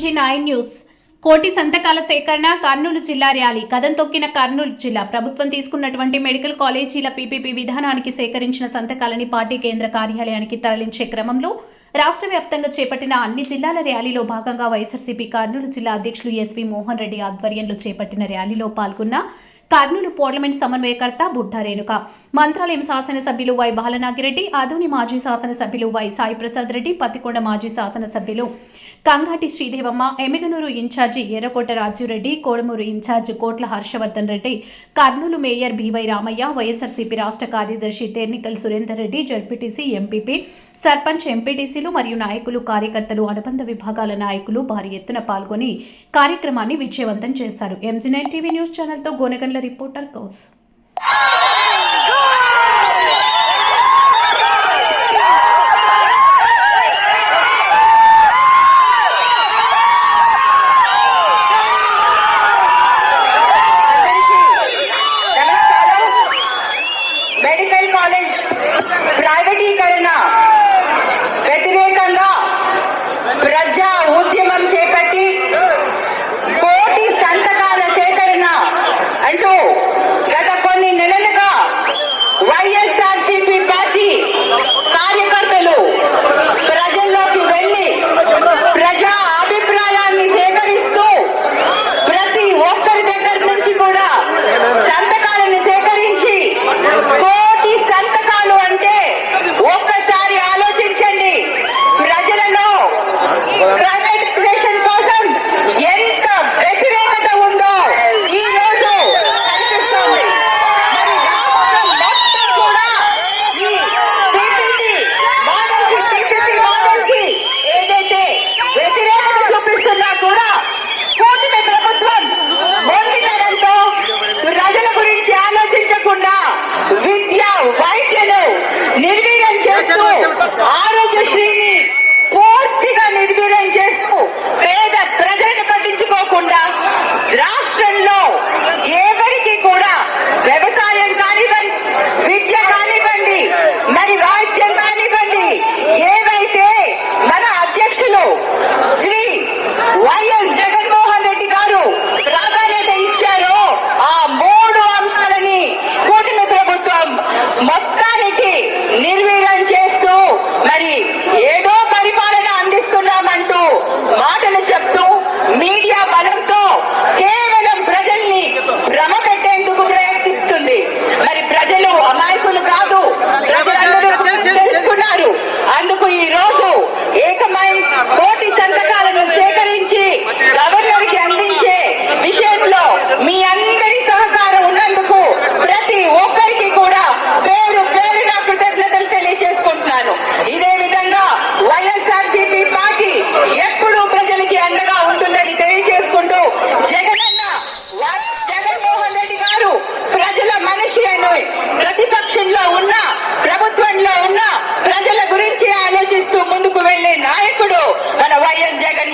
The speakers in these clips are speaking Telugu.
నుంచి నైన్ న్యూస్. కోటి సంతకాల సేకరణ కర్నూలు జిల్లా ర్యాలీ. కథం తొక్కిన కర్నూలు జిల్లా. ప్రభుత్వం తీసుకున్నటువంటి మెడికల్ కాలేజీల పీపీపీ విధానానికి సేకరించిన సంతకాలని పార్టీ కేంద్ర కార్యాలయానికి తరలించే క్రమంలో రాష్ట్ర వ్యాప్తంగా చేపట్టిన అన్ని జిల్లాల ర్యాలీలో భాగంగా వైఎస్ఆర్సీపీ కర్నూలు జిల్లా అధ్యక్షులు ఎస్వి మోహన్ రెడ్డి ఆధ్వర్యంలో చేపట్టిన ర్యాలీలో పాల్గొన్న కర్నూలు పార్లమెంట్ సమన్వయకర్త బుడ్డా రేణుక మంత్రాలయం శాసనసభ్యులు వై బాలనాగిరెడ్డి ఆధుని మాజీ శాసనసభ్యులు వై సాయి ప్రసాద్ రెడ్డి పత్తికొండ మాజీ శాసనసభ్యులు కంగాటి శ్రీదేవమ్మ ఎమిగనూరు ఇన్ఛార్జి ఎర్రకోట Rajureddy Kodamuru incharge Kotla Harshavardhan Reddy Kurnool mayor BY Ramaiah YSRCP రాష్ట్ర కార్యదర్శి తేర్నికల్ సురేందర్ రెడ్డి జడ్పీటీసీ ఎంపీపీ సర్పంచ్ ఎంపీటీసీలు మరియు నాయకులు కార్యకర్తలు అనుబంధ విభాగాల నాయకులు భారీ ఎత్తున పాల్గొని కార్యక్రమాన్ని విజయవంతం చేశారు. M G nine TV news ఛానల్తో Gonegandla reporter కౌస్.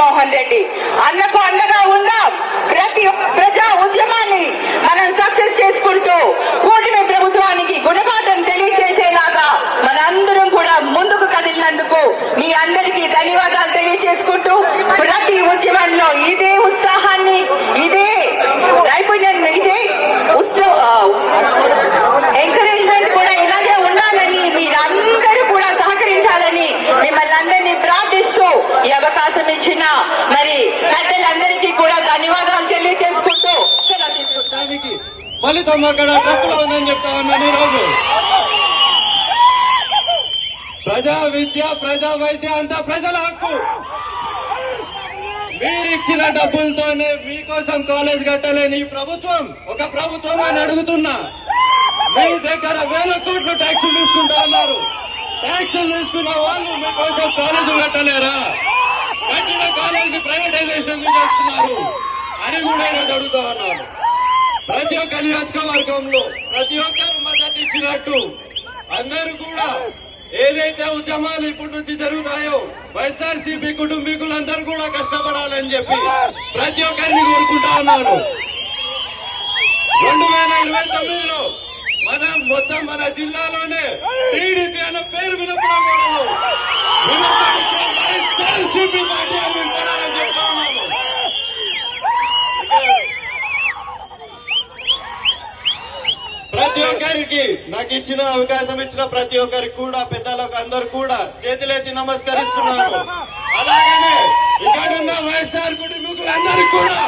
జగన్మోహన్ రెడ్డి. అన్నకు అండగా ఉందాం. ప్రతి ఫలితం అక్కడ తప్పులో ఉందని చెప్తా ఉన్నాను ఈరోజు. ప్రజా విద్య ప్రజా వైద్య అంతా ప్రజల హక్కు. మీరిచ్చిన డబ్బులతోనే మీకోసం కాలేజ్ కట్టలేని ఈ ప్రభుత్వం ఒక ప్రభుత్వం అని అడుగుతున్నా. మీ దగ్గర వేల కోట్లు ట్యాక్సులు తీసుకుంటా ఉన్నారు ట్యాక్సులు తీసుకున్న వాళ్ళు మీకోసం కాలేజ్ కట్టలేరా? కట్టిన కాలేజీ ప్రైవేటైజేషన్ చేస్తున్నారు అని కూడా ఈరోజు అడుగుతా ఉన్నారు ప్రతి ఒక్క నియోజకవర్గంలో ప్రతి ఒక్కరు మద్దతు ఇచ్చినట్టు అందరూ కూడా ఏదైతే ఉద్యమాలు ఇప్పటి నుంచి జరుగుతాయో వైఎస్ఆర్సీపీ కుటుంబీకులందరూ కూడా కష్టపడాలని చెప్పి ప్రతి ఒక్కరిని కోరుకుంటా ఉన్నారు రెండు వేల ఇరవై తొమ్మిదిలో మనం మొత్తం మన జిల్లాలోనే టీడీపీ అన్న పేరు వినపడం కూడా వైఎస్ఆర్సీపీ పార్టీ అని వినపడాలని చెప్తా ఉన్నాము నాకు ఇచ్చిన అవకాశం ఇచ్చిన ప్రతి ఒక్కరికి కూడా పెద్దలకు అందరు కూడా చేతులెత్తి నమస్కరిస్తున్నారు అలాగనే ఇక్కడ ఉన్న వైఎస్ఆర్ కుటుంబీకులందరికీ కూడా